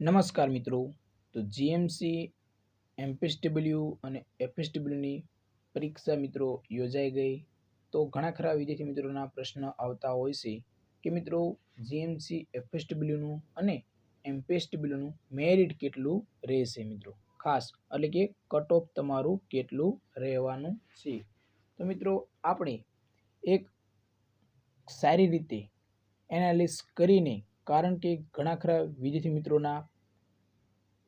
નમસ્કાર મિત્રો. તો જીએમસી એમપીએસડબલ્યુ અને એફએસડબલ્યુની પરીક્ષા મિત્રો યોજાઈ ગઈ. તો ઘણા ખરા વિદ્યાર્થી મિત્રોના પ્રશ્ન આવતા હોય છે કે મિત્રો જીએમસી એફએસડબલ્યુનું અને એમપીએસડબલ્યુનું મેરિટ કેટલું રહેશે મિત્રો? ખાસ એટલે કે કટ ઓફ તમારું કેટલું રહેવાનું છે? તો મિત્રો, આપણે એક સારી રીતે એનાલિસ કરીને કારણ કે ઘણા ખરા વિદ્યાર્થી મિત્રોના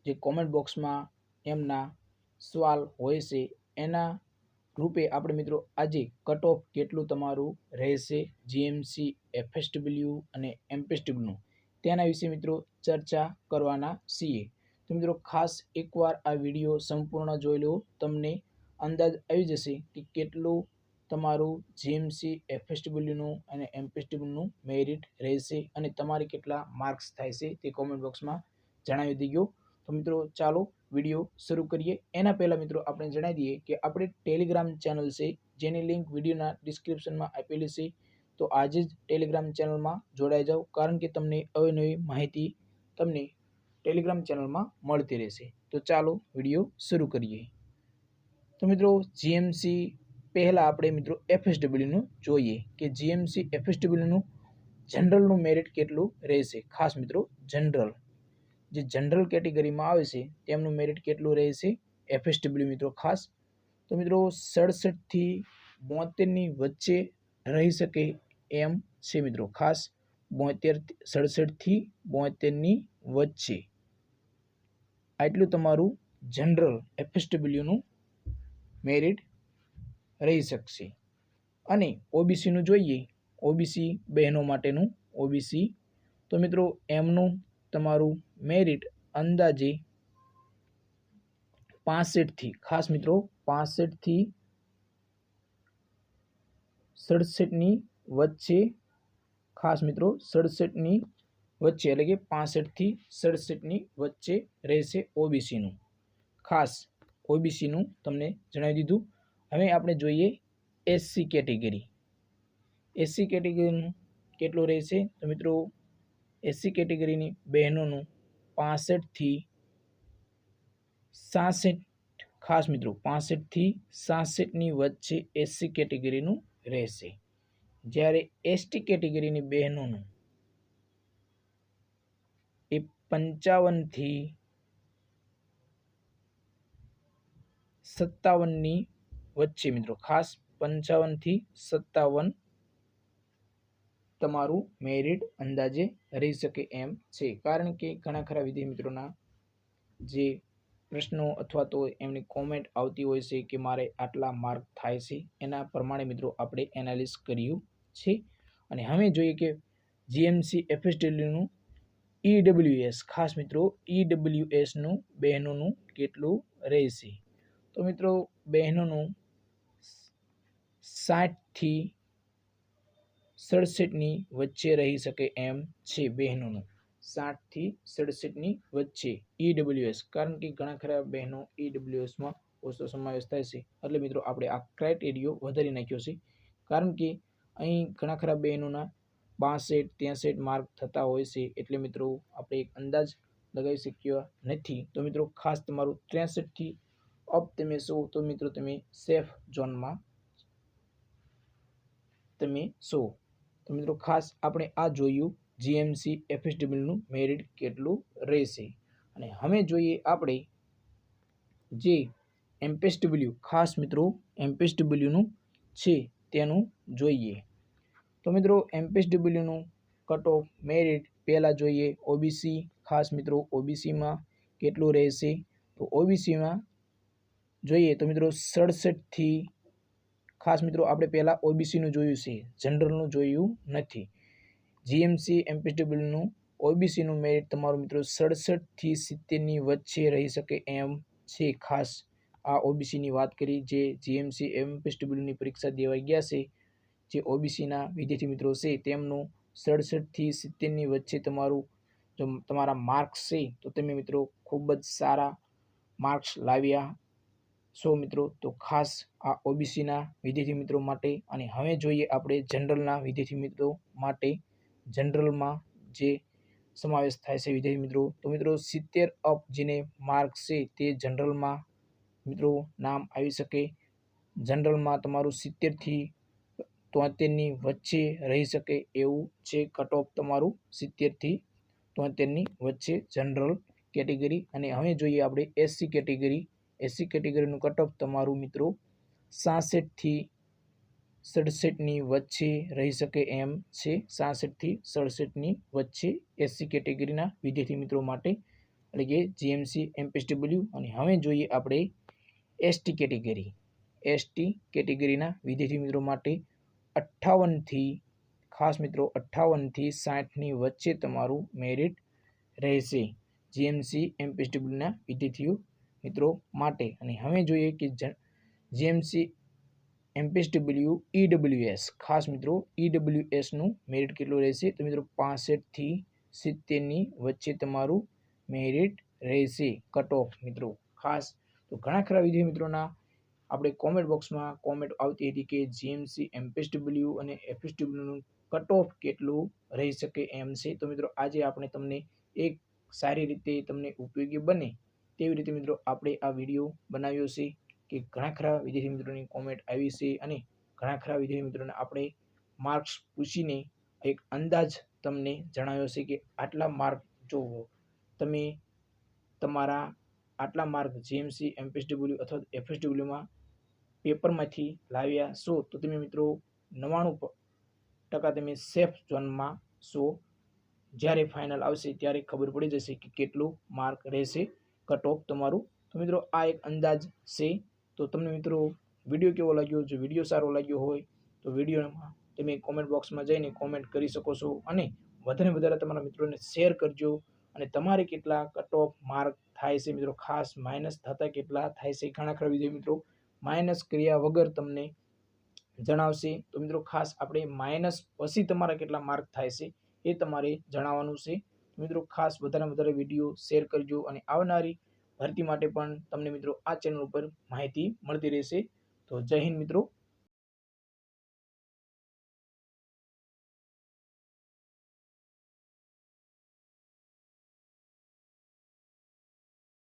જે કોમેન્ટ બોક્સમાં એમના સવાલ હોય છે, એના રૂપે આપણે મિત્રો આજે કટ ઓફ કેટલું તમારું રહેશે? જીએમસી એફએસડબલ્યુ અને એમપીએસડબલ્યુનું તેના વિશે મિત્રો ચર્ચા કરવાના છીએ. તો મિત્રો ખાસ એકવાર આ વીડિયો સંપૂર્ણ જોઈ લો, તમને અંદાજ આવી જશે કે કેટલું તમારું જીએમસી એફએસડબલ્યુનું અને એમપીએસડબલ્યુનું મેરિટ રહેશે અને તમારે કેટલા માર્ક્સ થાય છે તે કોમેન્ટ બોક્સમાં જણાવી દીધો તો મિત્રો, ચાલો વીડિયો શરૂ કરીએ. એના પહેલાં મિત્રો, આપણે જણાવી દઈએ કે આપણે ટેલિગ્રામ ચેનલ છે, જેની લિંક વિડીયોના ડિસ્ક્રિપ્શનમાં આપેલી છે. તો આજે જ ટેલિગ્રામ ચેનલમાં જોડાઈ જાઓ, કારણ કે તમને અવનવી માહિતી તમને ટેલિગ્રામ ચેનલમાં મળતી રહેશે. તો ચાલો વીડિયો શરૂ કરીએ. તો મિત્રો જીએમસી પહેલાં આપણે મિત્રો એફએસડબલ્યુનું જોઈએ કે જીએમસી એફએસડબલ્યુનું જનરલનું મેરિટ કેટલું રહેશે? ખાસ મિત્રો જનરલ જે જનરલ કેટેગરીમાં આવે છે, તેમનું મેરિટ કેટલું રહેશે? એફએસડબલ્યુ મિત્રો ખાસ. તો મિત્રો સડસઠથી બોતેરની વચ્ચે રહી શકે એમ છે મિત્રો ખાસ. બોતેર સડસઠથી બોતેરની વચ્ચે. આટલું તમારું જનરલ એફએસડબલ્યુનું મેરિટ રહી શકશે. અને ઓબીસીનું જોઈએ ઓબીસી બહેનો માટેનું ઓબીસી તો મિત્રો, એમનું તમારું મેરિટ અંદાજે પાસઠથી, ખાસ મિત્રો, પાસઠથી સડસઠની વચ્ચે, ખાસ મિત્રો, સડસઠની વચ્ચે, એટલે કે પાસઠથી સડસઠની વચ્ચે રહેશે ઓબીસીનું ખાસ ઓબીસીનું તમને જણાવી દીધું. હવે આપણે જોઈએ એસસી કેટેગરી એસસી કેટેગરીનું કેટલું રહેશે? તો મિત્રો એસસી કેટેગરીની બહેનોનું પાસઠથી સાસઠ, ખાસ મિત્રો પાસઠથી સાસઠની વચ્ચે એસસી કેટેગરીનું રહેશે. જ્યારે એસટી કેટેગરીની બહેનોનું એ પંચાવનથી સત્તાવનની વચ્ચે મિત્રો, ખાસ પંચાવનથી સત્તાવન તમારું મેરિટ અંદાજે રહી શકે એમ છે. કારણ કે ઘણા ખરા વિદ્યાર્થી મિત્રોના જે પ્રશ્નો અથવા તો એમની કોમેન્ટ આવતી હોય છે કે મારે આટલા માર્ક થાય છે, એના પ્રમાણે મિત્રો આપણે એનાલિસ કર્યું છે. અને હવે જોઈએ કે જીએમસી એફએસડબલ્યુનું ઈડબ્લ્યુએસ ખાસ મિત્રો ઈડબ્લ્યુએસનું બહેનોનું કેટલું રહેશે? તો મિત્રો, બહેનોનું સાઠથી સડસઠની વચ્ચે રહી શકે એમ છે બહેનોનું. સાઠથી સડસઠની વચ્ચે ઈડબ્લ્યુએસ કારણ કે ઘણા ખરા બહેનો ઈડબ્લ્યુએસમાં ઓછો સમાવેશ થાય છે. એટલે મિત્રો, આપણે આ ક્રાઇટેરિયો વધારી નાખ્યો છે. કારણ કે અહીં ઘણા ખરા બહેનોના બાસઠ, ત્રેસઠ માર્ક થતા હોય છે. એટલે મિત્રો, આપણે એક અંદાજ લગાવી શક્યા નથી. તો મિત્રો, ખાસ તમારું ત્રેસઠથી અપ તમે શો તો મિત્રો તમે સેફ ઝોનમાં તમે શો તો મિત્રો ખાસ આપણે આ જોયું જીએમસી એફએસડબલ્યુનું મેરિટ કેટલું રહેશે. અને હવે જોઈએ આપણે જે એમપીએસડબલ્યુ ખાસ મિત્રો એમપીએસડબલ્યુનું છે તેનું જોઈએ. તો મિત્રો એમપીએસડબલ્યુનું કટ ઓફ મેરિટ પહેલાં જોઈએ ઓબીસી ખાસ મિત્રો ઓબીસીમાં કેટલું રહેશે? તો ઓબીસીમાં જોઈએ તો મિત્રો સડસઠથી ખાસ મિત્રો, આપણે પહેલાં ઓબીસીનું જોયું છે. જનરલનું જોયું નથી. જીએમસી એમપીડબ્લ્યુનું ઓબીસીનું મેરિટ તમારું મિત્રો સડસઠથી સિત્તેરની વચ્ચે રહી શકે એમ છે. ખાસ આ ઓબીસીની વાત કરી, જે જીએમસી એમપીડબ્લ્યુની પરીક્ષા દેવાઈ ગયા છે, જે ઓબીસીના વિદ્યાર્થી મિત્રો છે, તેમનું સડસઠથી સિત્તેરની વચ્ચે તમારું જો તમારા માર્ક્સ છે, તો તમે મિત્રો ખૂબ જ સારા માર્ક્સ લાવ્યા સો મિત્રો, તો ખાસ આ ઓબીસીના વિદ્યાર્થી મિત્રો માટે અને હવે જોઈએ આપણે જનરલના વિદ્યાર્થી મિત્રો માટે. જનરલમાં જે સમાવેશ થાય છે વિદ્યાર્થી મિત્રો, તો મિત્રો સિત્તેર અપ જેને માર્ક છે તે જનરલમાં મિત્રો નામ આવી શકે. જનરલમાં તમારું સિત્તેરથી તોતેરની વચ્ચે રહી શકે એવું છે. કટ ઓફ તમારું સિત્તેરથી તોતેરની વચ્ચે જનરલ કેટેગરી અને હવે જોઈએ આપણે એસસી કેટેગરી એસસી કેટેગરીનું કટઓફ તમારું મિત્રો સાસઠથી સડસઠની વચ્ચે રહી શકે એમ છે. સાસઠથી સડસઠની વચ્ચે એસસી કેટેગરીના વિદ્યાર્થી મિત્રો માટે એટલે કે જીએમસી, એમપીએસડબલ્યુ અને હવે જોઈએ આપણે એસટી કેટેગરી. એસટી કેટેગરીના વિદ્યાર્થી મિત્રો માટે અઠ્ઠાવનથી, ખાસ મિત્રો અઠ્ઠાવનથી સાઠની વચ્ચે તમારું મેરિટ રહેશે. જીએમસી, એમપીએસડબલ્યુના વિદ્યાર્થીઓ મિત્રો માટે. અને હવે જોઈએ કે જીએમસી એમપીએસડબલ્યુ ઈડબ્લ્યુએસ. ખાસ મિત્રો ઈડબ્લ્યુએસનું મેરિટ કેટલું રહેશે? તો મિત્રો પાસઠથી સિત્તેરની વચ્ચે તમારું મેરિટ રહેશે. કટ ઓફ મિત્રો. ખાસ. તો ઘણા ખરા વિદ્યાર્થી મિત્રોના, આપણે કોમેન્ટ બોક્સમાં કોમેન્ટ આવતી હતી કે જીએમસી એમપીએસડબલ્યુ અને એફએસડબલ્યુનું કટ ઓફ કેટલું રહી શકે એમ છે. તો મિત્રો, આજે આપણે તમને એક સારી રીતે તમને ઉપયોગી બને તેવી રીતે મિત્રો આપણે આ વીડિયો બનાવ્યો છે કે ઘણા ખરા વિદ્યાર્થી મિત્રોની કોમેન્ટ આવી છે અને ઘણા ખરા વિદ્યાર્થી મિત્રોને આપણે માર્ક્સ પૂછીને એક અંદાજ તમને જણાવ્યો છે કે આટલા માર્ક જો તમે તમારા આટલા માર્ક જીએમસી એમપીએસડબલ્યુ અથવા એફએસડબલ્યુમાં પેપરમાંથી લાવ્યા છો તો તમે મિત્રો નવ્વાણું ટકા તમે સેફ ઝોનમાં છો. જ્યારે ફાઇનલ આવશે ત્યારે ખબર પડી જશે કે કેટલું માર્ક રહેશે. કટ ઓફ તમારું. તો મિત્રો, આ એક અંદાજ છે. તો તમને મિત્રો વીડિયો કેવો લાગ્યો? જો વીડિયો સારો લાગ્યો હોય, તો વિડીયોમાં તમે કોમેન્ટ બોક્સમાં જઈને કોમેન્ટ કરી શકો છો. અને વધારે વધારે તમારા મિત્રોને શેર કરજો. અને તમારે કેટલા કટ ઓફ માર્ક થાય છે મિત્રો? ખાસ માઇનસ થતા કેટલા થાય છે? ઘણા ખરા વિદ્યાર્થી મિત્રો માઇનસ કર્યા વગર તમને જણાવશે. તો મિત્રો, ખાસ આપણે માઇનસ પછી તમારા કેટલા માર્ક થાય છે એ તમારે જણાવવાનું છે. મિત્રો ખાસ વધારે વધારે વીડિયો શેર કરજો અને આવનારી ભરતી માટે પણ તમને મિત્રો આ ચેનલ ઉપર માહિતી મળતી રહેશે. તો જય હિન્દ મિત્રો.